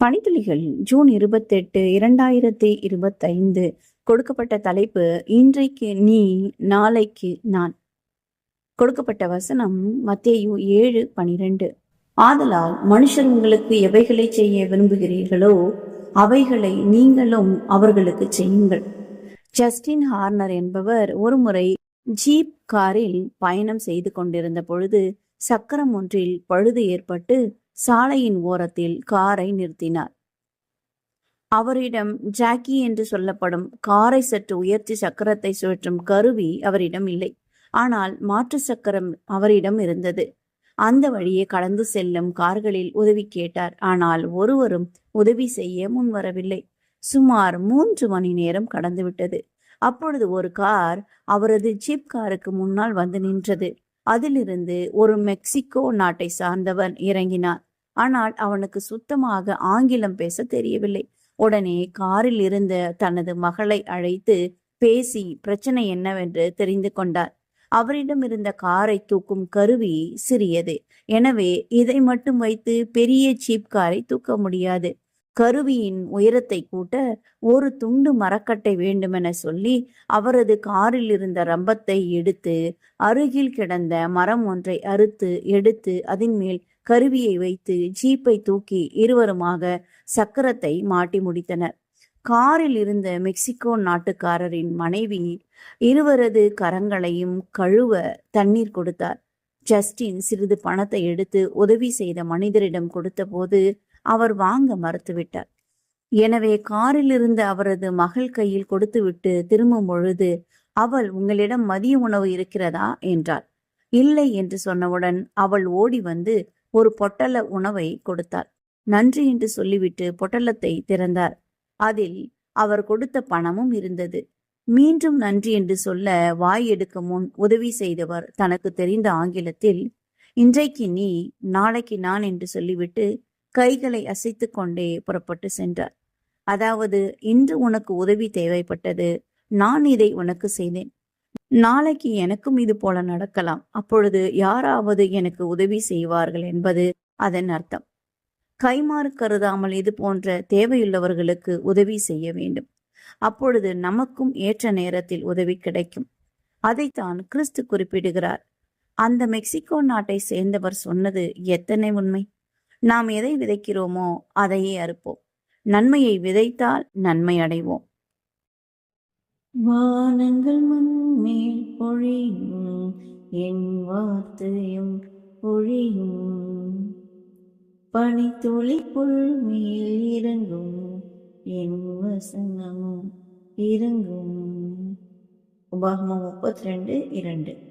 பனித்துளிகள் June இருபத்தெட்டு இரண்டாயிரத்தி இருபத்தைந்து கொடுக்கப்பட்ட தலைப்பு இன்றைக்கு நீ நாளைக்கு நான். கொடுக்கப்பட்ட வசனம் மத்தேயு ஏழு பனிரெண்டு. ஆதலால் மனுஷர் உங்களுக்கு எவைகளை செய்ய விரும்புகிறீர்களோ அவைகளை நீங்களும் அவர்களுக்கு செய்யுங்கள். ஜஸ்டின் ஹார்னர் என்பவர் ஒருமுறை ஜீப் காரில் பயணம் செய்து கொண்டிருந்த பொழுது சக்கரம் ஒன்றில் பழுது ஏற்பட்டு சாலையின் ஓரத்தில் காரை நிறுத்தினார். அவரிடம் ஜாக்கி என்று சொல்லப்படும் காரை சற்று உயர்த்தி சக்கரத்தை சுழற்றும் கருவி அவரிடம் இல்லை. ஆனால் மாற்று சக்கரம் அவரிடம் இருந்தது. அந்த வழியே கடந்து செல்லும் கார்களில் உதவி கேட்டார். ஆனால் ஒருவரும் உதவி செய்ய முன்வரவில்லை. சுமார் மூன்று மணி நேரம் கடந்துவிட்டது அப்பொழுது ஒரு கார் அவரது ஜீப் காருக்கு முன்னால் வந்து நின்றது. அதிலிருந்து ஒரு மெக்சிகோ நாட்டை சார்ந்தவன் இறங்கினார். ஆனால் அவனுக்கு சுத்தமாக ஆங்கிலம் பேச தெரியவில்லை. உடனே காரில் இருந்த தனது மகளை அழைத்து பேசி பிரச்சனை என்னவென்று தெரிந்து கொண்டார். அவரிடம் இருந்த காரை தூக்கும் கருவி சிறியது. எனவே இதை மட்டும் வைத்து பெரிய சீப் காரை தூக்க முடியாது. கருவியின் உயரத்தை கூட்ட ஒரு துண்டு மரக்கட்டை வேண்டுமென சொல்லி அவரது காரில் இருந்த ரம்பத்தை எடுத்து அருகில் கிடந்த மரம் ஒன்றை அறுத்து எடுத்து அதன் மேல் கருவியை வைத்து ஜீப்பை தூக்கி இருவருமாக சக்கரத்தை மாட்டி முடித்தனர். காரில் இருந்த மெக்சிகோ நாட்டுக்காரரின் மனைவி இருவரது கரங்களையும் கழுவ தண்ணீர் கொடுத்தார். ஜஸ்டின் சிறிது பணத்தை எடுத்து உதவி செய்த மனிதரிடம் கொடுத்தபோது அவர் வாங்க மறுத்துவிட்டார். எனவே காரில் இருந்த அவரது மகள் கையில் கொடுத்துவிட்டு திரும்பும் பொழுது அவள் உங்களிடம் மதிய உணவு இருக்கிறதா? என்றாள். இல்லை என்று சொன்னவுடன் அவள் ஓடி வந்து ஒரு பொட்டல உணவை கொடுத்தார் நன்றி என்று சொல்லிவிட்டு பொட்டலத்தை திறந்தார். அதில் அவர் கொடுத்த பணமும் இருந்தது. மீண்டும் நன்றி என்று சொல்ல வாய் எடுக்க முன் உதவி செய்தவர் தனக்கு தெரிந்த ஆங்கிலத்தில் இன்றைக்கு நீ நாளைக்கு நான் என்று சொல்லிவிட்டு கைகளை அசைத்து கொண்டே புறப்பட்டு சென்றார். அதாவது இன்று உனக்கு உதவி தேவைப்பட்டது நான் இதை உனக்கு செய்தேன். நாளைக்கு எனக்கும் இது போல நடக்கலாம். அப்பொழுது யாராவது எனக்கு உதவி செய்வார்கள் என்பது அதன் அர்த்தம். கைமாறு கருதாமல் இது போன்ற தேவையுள்ளவர்களுக்கு உதவி செய்ய வேண்டும். அப்பொழுது நமக்கும் ஏற்ற நேரத்தில் உதவி கிடைக்கும். அதைத்தான் கிறிஸ்து குறிப்பிடுகிறார். அந்த மெக்சிகோ நாட்டை சேர்ந்தவர் சொன்னது எத்தனை உண்மை? நாம் எதை விதைக்கிறோமோ அதையே அறுப்போம். நன்மையை விதைத்தால் நன்மை அடைவோம். வானங்கள் முன்மேல் பொழியும் என் வார்த்தையும் பொழியும். பனித்துளி புல் மேல் இறங்கும் என் வசனமும் இறங்கும். உபாகமம் முப்பத்தி ரெண்டு இரண்டு.